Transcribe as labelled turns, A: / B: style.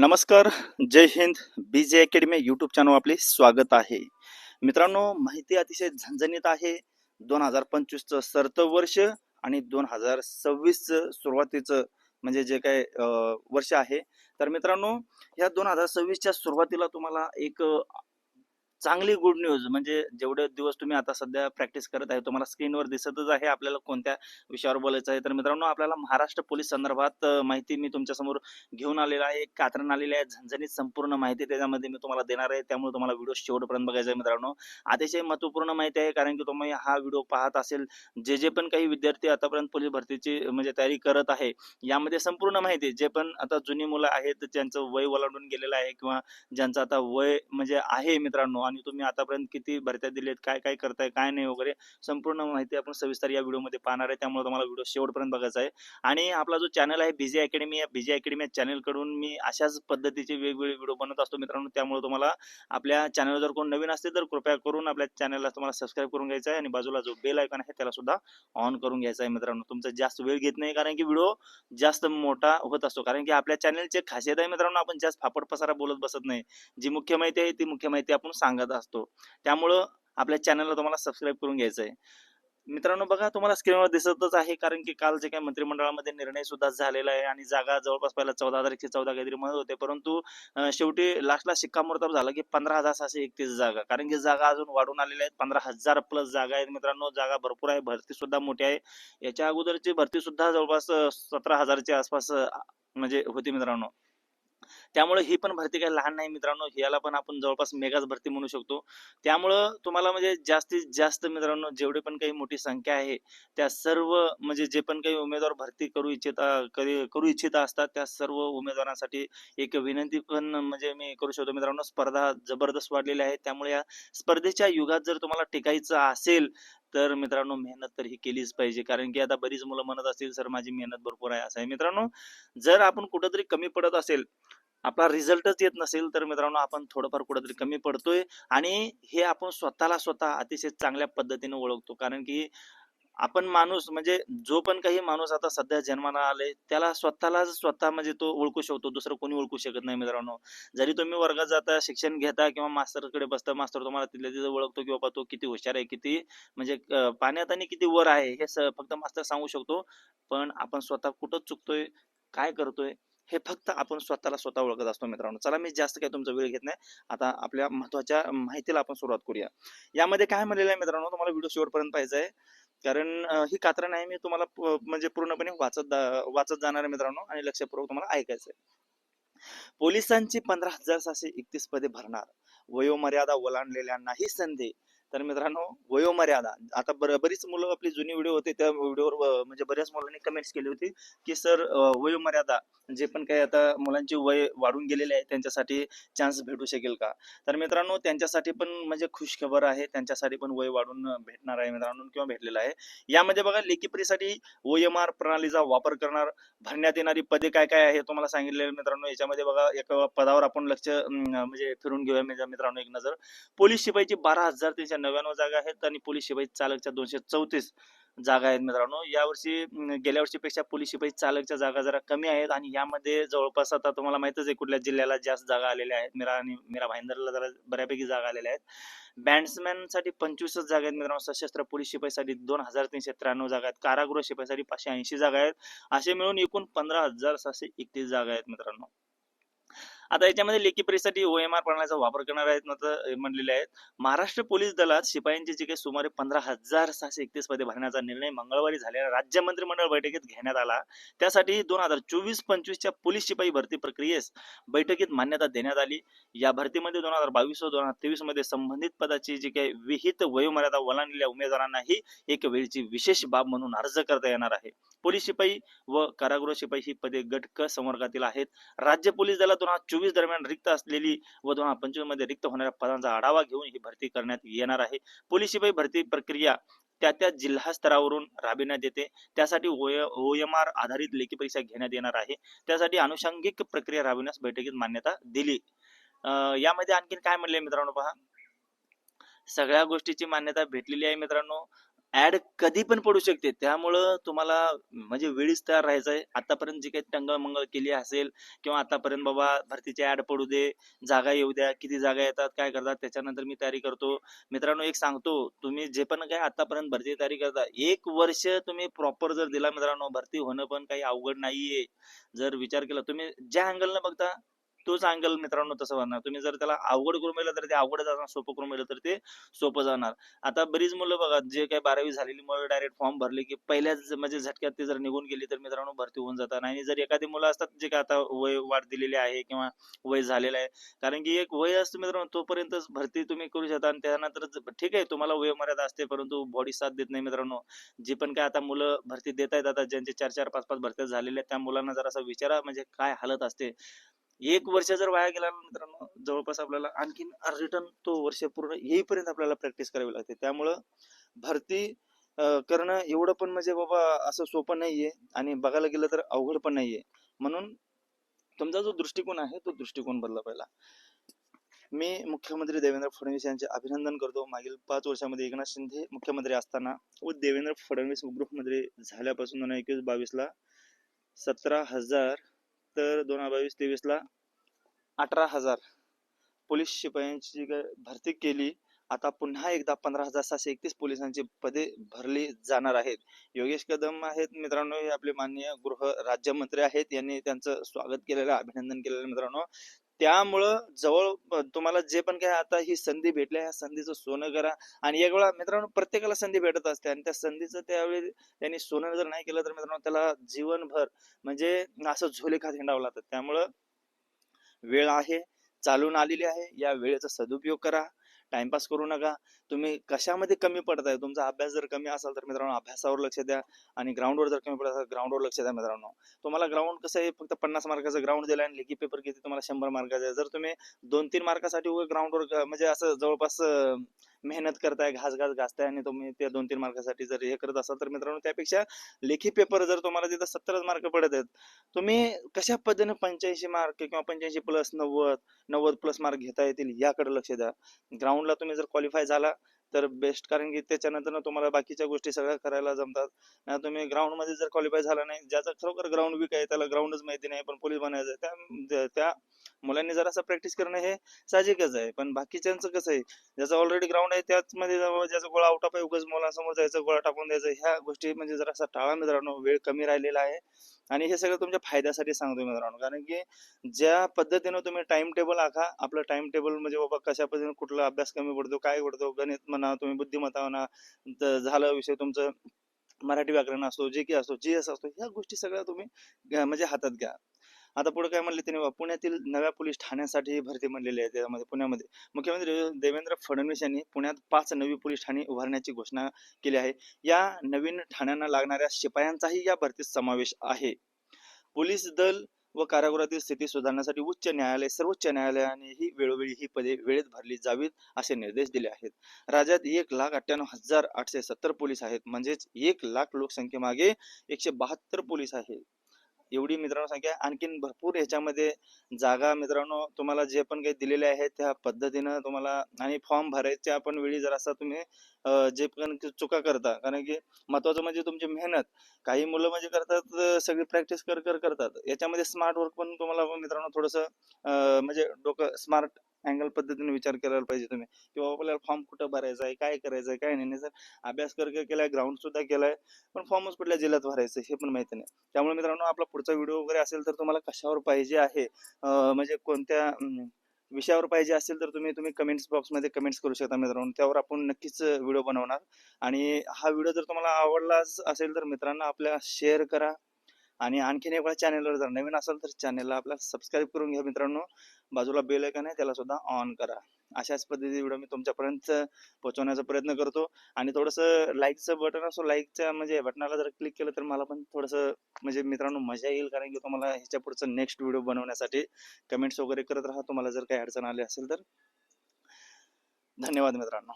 A: नमस्कार जय Hind B J academy YouTube channel आपले स्वागत आहे. मित्रांनो माहिती अतिशय झणझणीत आहे. दोन हजार पंचवीसचं सरतं वर्ष आणि दोन हजार सव्वीसचं सुरुवातीचं म्हणजे जे काय वर्ष आहे. तर मित्रांनो ह्या दोन हजार सव्वीसच्या सुरुवातीला तुम्हाला एक चांगली गुड न्यूज म्हणजे जेवढे दिवस तुम्ही आता सध्या प्रॅक्टिस करत आहे तुम्हाला स्क्रीनवर दिसतच आहे आपल्याला कोणत्या विषयावर बोलायचं आहे. तर मित्रांनो आपल्याला महाराष्ट्र पोलीस संदर्भात माहिती मी तुमच्यासमोर घेऊन आलेला आहे. एक कात्रण आलेली आहे झणझणीत संपूर्ण माहिती त्याच्यामध्ये मी तुम्हाला देणार आहे. त्यामुळे तुम्हाला व्हिडिओ शेवटपर्यंत बघायचा आहे मित्रांनो. अतिशय महत्त्वपूर्ण माहिती आहे कारण की तुम्ही हा व्हिडिओ पाहत असेल जे जे पण काही विद्यार्थी आतापर्यंत पोलीस भरतीची म्हणजे तयारी करत आहे यामध्ये संपूर्ण माहिती जे पण आता जुनी मुलं आहेत ज्यांचं वय ओलांडून गेलेलं आहे किंवा ज्यांचं आता वय म्हणजे आहे मित्रांनो आणि तुम्ही आतापर्यंत किती भरत्या दिलेत काय काय करताय काय नाही वगैरे संपूर्ण माहिती आपण सविस्तर या व्हिडिओमध्ये पाहणार आहे. त्यामुळे तुम्हाला व्हिडिओ शेवटपर्यंत बघायचा आहे. आणि आपला जो चॅनल आहे बीजे अकॅडमी या बीजे अकॅडमी या चॅनलकडून मी अशाच पद्धतीचे वेगवेगळे व्हिडिओ बनवत असतो मित्रांनो. त्यामुळे तुम्हाला आपल्या चॅनल जर कोण नवीन असते तर कृपया करून आपल्या चॅनलला तुम्हाला सबस्क्राईब करून घ्यायचा आहे आणि बाजूला जो बेल आयकॉन आहे त्याला सुद्धा ऑन करून घ्यायचा आहे मित्रांनो. तुमचा जास्त वेळ घेत नाही कारण की व्हिडिओ जास्त मोठा होत असतो. कारण की आपल्या चॅनलचे खासियत आहे मित्रांनो आपण जास्त फापड पसारा बोलत बसत नाही. जी मुख्य माहिती आहे ती मुख्य माहिती आपण सांगत असतो. त्यामुळं आपल्या चॅनलला तुम्हाला सबस्क्राईब करून घ्यायचं आहे मित्रांनो बघा तुम्हाला स्क्रीनवर दिसतच आहे कारण की काल जे काही मंत्रिमंडळामध्ये निर्णय सुद्धा झालेला आहे आणि जागा जवळपास पहिला चौदा हजार एकशे चौदा काहीतरी म्हणत होते. परंतु शेवटी लास्टला शिक्कामोर्तब झाला की पंधरा हजार सहाशे एकतीस जागा. कारण की जागा अजून वाढून आलेल्या आहेत. पंधरा हजार प्लस जागा आहेत. मित्रांनो जागा भरपूर आहे. भरती सुद्धा मोठी आहे. याच्या अगोदरची भरती सुद्धा जवळपास सतरा हजारच्या आसपास म्हणजे होती मित्रांनो. त्यामुळे ही पण भरती काही लहान नाही मित्रांनो. याला पण आपण जवळपास मेगाच भरती म्हणू शकतो. त्यामुळं तुम्हाला म्हणजे जास्तीत जास्त मित्रांनो जेवढे पण काही मोठी संख्या आहे त्या सर्व म्हणजे जे पण काही उमेदवार भरती करू इच्छिता करू इच्छित असतात त्या सर्व उमेदवारांसाठी एक विनंती पण म्हणजे मी करू शकतो. मित्रांनो स्पर्धा जबरदस्त वाढलेली आहे. त्यामुळे या स्पर्धेच्या युगात जर तुम्हाला टिकायचं असेल तर मित्रांनो मेहनत तर ही केलीच पाहिजे. कारण की आता बरीच मुलं म्हणत असतील सर माझी मेहनत भरपूर आहे. असं आहे. मित्रांनो जर आपण कुठंतरी कमी पडत असेल आपला रिझल्टच येत नसेल तर मित्रांनो आपण थोडंफार कुठेतरी कमी पडतोय आणि हे आपण स्वतःला स्वतः अतिशय चांगल्या पद्धतीने ओळखतो. कारण की आपण माणूस म्हणजे जो पण काही माणूस आता सध्या जन्माला आले त्याला स्वतःला स्वतः म्हणजे तो ओळखू शकतो दुसरं कोणी ओळखू शकत नाही मित्रांनो. जरी तुम्ही वर्गात जाता शिक्षण घेता किंवा मास्तरकडे बसता मास्तर तुम्हाला तिथल्या तिथं ओळखतो की बाबा तो किती हुशार आहे किती म्हणजे पाण्यात आणि किती वर आहे हे फक्त मास्तर सांगू शकतो. पण आपण स्वतः कुठं चुकतोय काय करतोय हे फक्त आपण स्वतःला स्वतः ओळखत असतो मित्रांनो. चला मी जास्त काही तुमचा वेळ घेत नाही. आता आपल्या महत्त्वाच्या माहितीला आपण सुरुवात करूया. यामध्ये काय म्हणलेलं आहे मित्रांनो तुम्हाला व्हिडिओ शेवटपर्यंत पाहिजे आहे. कारण ही कात्रा नाही मी तुम्हाला म्हणजे पूर्णपणे वाचत वाचत जाणार आहे मित्रांनो आणि लक्षपूर्वक तुम्हाला ऐकायचं आहे पोलिसांची पंधरा हजार सहाशे एकतीस पदे भरणार. वयोमर्यादा ओलांडलेल्यांनाही संधी. तर मित्रांनो वयोमर्यादा. आता बरीच मुलं आपली जुनी व्हिडिओ होते त्या व्हिडिओवर म्हणजे बऱ्याच मुलांनी कमेंट्स केली होती की सर वयोमर्यादा जे पण काही आता मुलांची वय वाढून गेलेले आहे त्यांच्यासाठी चान्स भेटू शकेल का? तर मित्रांनो त्यांच्यासाठी पण म्हणजे खुश खबर आहे त्यांच्यासाठी पण वय वाढून भेटणार आहे मित्रांनो किंवा भेटलेलं आहे. यामध्ये बघा लेखीपरीसाठी ओएमआर प्रणालीचा वापर करणार भरण्यात येणारी पदे काय काय आहे तुम्हाला सांगितलेलं मित्रांनो. याच्यामध्ये बघा एका पदावर आपण लक्ष म्हणजे फिरून घेऊया मित्रांनो एक नजर. पोलीस शिपाईची बारा हजार तीनशे नव्याण्णव जागा आहेत आणि पोलीस शिपाई चालकच्या दोनशे चौतीस जागा आहेत मित्रांनो. यावर्षी गेल्या वर्षीपेक्षा पोलीस शिपाई चालकच्या जागा जरा कमी आहेत आणि यामध्ये जवळपास आता तुम्हाला माहितच आहे कुठल्या जिल्ह्याला जास्त जागा आलेल्या आहेत. मीरा आणि मीरा भाईंदरला जरा बऱ्यापैकी जागा आलेल्या आहेत. बँड्समॅनसाठी पंचवीसच जागा आहेत मित्रांनो. सशस्त्र पोलीस शिपाईसाठी दोन हजार तीनशे त्र्याण्णव जागा आहेत. कारागृह शिपाईसाठी पाचशे ऐंशी जागा आहेत. असे मिळून एकूण पंधरा हजार सहाशे एकतीस जागा आहेत मित्रांनो. आता याच्यामध्ये लेखी परीक्षेसाठी ओएमआर प्रणालीचा वापर करणार आहेत म्हणलेले आहेत. महाराष्ट्र पोलीस दलात शिपायांचे जे काही सुमारे पंधरा हजार सहाशे एकतीस पदे भरण्याचा निर्णय मंगळवारी झालेल्या राज्य मंत्रिमंडळ बैठकीत घेण्यात आला. त्यासाठी दोन हजार चोवीस पंचवीसच्या पोलीस शिपाई भरती प्रक्रियेस बैठकीत मान्यता देण्यात आली. या भरतीमध्ये दोन हजार बावीस व दोन हजार तेवीसमध्ये संबंधित पदाची जी काही विहित वयोमर्यादा ओलांडलेल्या उमेदवारांनाही एक वेळची विशेष बाब म्हणून अर्ज करता येणार आहे. पोलीस शिपाई व कारागृह शिपाई ही पदे गट क संवर्गातील आहेत. राज्य पोलीस दलात दोन हजार चोवीस दरम्यान रिक्त असलेली व दोन हजार पंचवीसमध्ये रिक्त होणाऱ्या पदांचा आढावा घेऊन ही भरती करण्यात येणार आहे. पोलीस शिपाई भरती प्रक्रिया त्या त्या जिल्हा स्तरावरून राबविण्यात येते. त्यासाठी ओएमआर आधारित लेखी परीक्षा घेण्यात येणार आहे. त्यासाठी अनुषंगिक प्रक्रिया राबविण्यास बैठकीत मान्यता दिली. यामध्ये आणखीन काय म्हणले मित्रांनो पहा? सगळ्या गोष्टीची मान्यता भेटलेली आहे मित्रांनो. ऍड कधी पण पडू शकते. त्यामुळं तुम्हाला म्हणजे वेळीच तयार राहायचं आहे आतापर्यंत जी काही टंगळ मंगळ केली असेल किंवा आतापर्यंत बाबा भरतीची ऍड पडू दे जागा येऊ द्या किती जागा येतात काय करतात त्याच्यानंतर मी तयारी करतो. मित्रांनो एक सांगतो तुम्ही जे पण काय आतापर्यंत भरती तयारी करता एक वर्ष तुम्ही प्रॉपर जर दिला मित्रांनो भरती होणं पण काही अवघड नाहीये. जर विचार केला तुम्ही ज्या अँगलनं बघता तोच अँगल मित्रांनो तसं बनणार. तुम्ही जर त्याला अवघड करून पाहिलं तर ते अवघड जाणार सोपं करून पाहिलं तर ते सोपं जाणार. आता बरीच मुलं बघा जे काही बारावी झालेली मुलं डायरेक्ट फॉर्म भरले की पहिल्याच म्हणजे झटक्यात ते जर निघून गेली तर मित्रांनो भरती होऊन जातात. आणि जर एखादी मुलं असतात जे काय आता वय वाढ दिलेली आहे किंवा वय झालेलं आहे कारण की एक वय असतं मित्रांनो तोपर्यंत भरती तुम्ही करू शकता आणि त्यानंतर ठीक आहे तुम्हाला वय मर्यादा असते परंतु बॉडी साथ देत नाही मित्रांनो. जे पण काय आता मुलं भरती देत आहेत आता ज्यांचे चार चार पाच पाच भरत्या झालेल्या आहेत त्या मुलांना जरा असं विचारा म्हणजे काय हालत असते. एक वर्ष जर वाया गेला मित्रांनो जवळपास आपल्याला आणखीन रिटर्न तो वर्ष पूर्ण येईपर्यंत आपल्याला प्रॅक्टिस करावी लागते. त्यामुळं भरती करणं एवढं पण म्हणजे बाबा असं सोपं नाहीये आणि बघायला गेलं तर अवघड पण नाहीये. म्हणून तुमचा जो दृष्टिकोन आहे तो दृष्टिकोन बदला पहिला. मी मुख्यमंत्री देवेंद्र फडणवीस यांचे अभिनंदन करतो. मागील पाच वर्षामध्ये एकनाथ शिंदे मुख्यमंत्री असताना व देवेंद्र फडणवीस गृहमंत्री झाल्यापासून दोन हजार एकवीस बावीस ला सतरा हजार तर दोन हजार बावीस तेवीस ला अठरा हजार पोलीस शिपायांची भरती केली. आता पुन्हा एकदा पंधरा हजार सहाशे एकतीस पोलिसांची पदे भरली जाणार आहेत. योगेश कदम आहेत मित्रांनो हे आपले माननीय गृह राज्यमंत्री आहेत. यांनी त्यांचं स्वागत केलेलं अभिनंदन केलेलं मित्रांनो. त्यामुळं जवळ तुम्हाला जे पण काय आता ही संधी भेटल्या ह्या संधीचं सोनं करा. आणि एक वेळा मित्रांनो प्रत्येकाला संधी भेटत असते आणि त्या संधीचं त्यावेळी त्यांनी सोनं जर नाही केलं तर मित्रांनो त्याला जीवनभर म्हणजे असं झोलेखात हिंडावं लागतं. त्यामुळं वेळ आहे चालून आलेली आहे. या वेळेचा सदुपयोग करा. टाइमपास करू नका. तुम्ही कशामध्ये कमी पडताय? तुमचा अभ्यास जर कमी असाल तर मित्रांनो अभ्यासावर लक्ष द्या आणि ग्राउंडवर जर कमी पडत असाल ग्राउंडवर लक्ष द्या मित्रांनो. तुम्हाला ग्राउंड कसं आहे? फक्त पन्नास मार्काचं ग्राउंड दिलं आणि लेखी पेपर किती? तुम्हाला शंभर मार्काचा आहे. जर तुम्ही दोन तीन मार्कासाठी उगे ग्राउंडवर म्हणजे असं जवळपास मेहनत करताय घास घास घासताय आणि तुम्ही त्या दोन तीन मार्कासाठी जर हे करत असाल तर मित्रांनो त्यापेक्षा लेखी पेपर जर तुम्हाला तिथं सत्तरच मार्क पडत आहेत तुम्ही कशा पद्धतीने पंच्याऐंशी मार्क किंवा पंच्याऐंशी प्लस नव्वद नव्वद प्लस मार्क घेता येतील याकडे लक्ष द्या. ग्राउंडला तुम्ही जर क्वालिफाय झाला तर बेस्ट कारण की त्याच्यानंतर तुम्हाला बाकीच्या गोष्टी सगळ्या करायला जमतात. नाही तुम्ही ग्राउंडमध्ये जर क्वालिफाय झाला नाही ज्याचा खरोखर ग्राउंड वीक आहे त्याला ग्राउंडच माहिती नाही पण पोलीस बनायचं त्या त्या मुलांनी जरासा प्रॅक्टिस करणं हे साहजिकच आहे. पण बाकीच्यांचं कसं आहे ज्याचा ऑलरेडी ग्राउंड आहे त्याच मध्ये ज्याचा गोळा आउट ऑफ आहे उगाच मुलांसमोर जायचं गोळा टाकून द्यायचं ह्या गोष्टी म्हणजे जरासा टाळा मित्रांनो वेळ कमी राहिलेला आहे. आणि हे सगळं तुमच्या फायद्यासाठी सांगतो मित्रांनो. कारण की ज्या पद्धतीनं तुम्ही टाइम टेबल आखा आपलं टाइम टेबल म्हणजे बाबा कशा पद्धतीने कुठला अभ्यास कमी पडतो काय पडतो गणित म्हणा तुम्ही बुद्धिमत्ता म्हणा झालं विषय तुमचं मराठी व्याकरण असतो जे की असतो जी एस असतो ह्या गोष्टी सगळ्या तुम्ही घ्या- म्हणजे हातात घ्या. आता पुढे काय म्हणले त्यांनी? पुण्यातील नव्या पोलीस ठाण्यासाठी भरती म्हणलेली आहे त्यामध्ये पुण्यामध्ये. मुख्यमंत्री देवेंद्र फडणवीस यांनी पुण्यात पाच नवी पोलीस ठाणी उभारण्याची घोषणा केली आहे. या नवीन ठाण्यांना लागणाऱ्या शिपायांचाही या भरतीत समावेश आहे. पोलीस दल व कारागृहातील स्थिती सुधारण्यासाठी उच्च न्यायालय सर्वोच्च न्यायालयानेही वेळोवेळी ही पदे वेळेत भरली जावीत असे निर्देश दिले आहेत. राज्यात एक लाख अठ्ठ्याण्णव हजार आठशे सत्तर पोलीस आहेत. म्हणजेच एक लाख लोकसंख्येमागे एकशे बहात्तर पोलीस आहेत. एवढी मित्रांनो संख्या. आणखीन भरपूर ह्याच्यामध्ये जागा मित्रांनो तुम्हाला जे पण काही दिलेले आहेत त्या पद्धतीनं तुम्हाला आणि फॉर्म भरायच्या पण वेळी जर असा तुम्ही जे पण चुका करता. कारण की महत्वाचं म्हणजे तुमची मेहनत. काही मुलं म्हणजे करतात सगळी प्रॅक्टिस कर कर करतात. याच्यामध्ये स्मार्ट वर्क पण तुम्हाला मित्रांनो थोडंसं म्हणजे डोकं स्मार्ट अँगल पद्धतीने विचार करायला पाहिजे तुम्ही. किंवा आपल्याला फॉर्म कुठं भरायचा आहे काय करायचं आहे काय नाही नाही सर अभ्यास कर केलाय ग्राउंड सुद्धा केलाय पण फॉर्मच कुठल्या जिल्ह्यात भरायचं हे पण माहिती नाही. त्यामुळे मित्रांनो आपला पुढचा व्हिडिओ वगैरे असेल तर तुम्हाला कशावर पाहिजे आहे म्हणजे कोणत्या विषयावर पाहिजे असेल तर तुम्ही तुम्ही कमेंट्स बॉक्समध्ये कमेंट्स करू शकता मित्रांनो. त्यावर आपण नक्कीच व्हिडिओ बनवणार. आणि हा व्हिडिओ जर तुम्हाला आवडला असेल तर मित्रांनो आपल्या शेअर करा. आणि आणखीन एक वेळा चॅनलवर जर नवीन असेल तर चॅनलला आपला सबस्क्राईब करून घ्या मित्रांनो. बाजूला बेल का नाही त्याला सुद्धा ऑन करा. अशाच पद्धतीचे व्हिडिओ मी तुमच्यापर्यंत पोहोचवण्याचा प्रयत्न करतो. आणि थोडंसं लाईकचं बटन असो लाईकच्या म्हणजे बटनाला जर क्लिक केलं तर मला पण थोडंसं म्हणजे मित्रांनो मजा येईल. कारण की तुम्हाला ह्याच्या पुढचं नेक्स्ट व्हिडिओ बनवण्यासाठी कमेंट्स वगैरे करत राहा. तुम्हाला जर काही अडचण आली असेल तर. धन्यवाद मित्रांनो.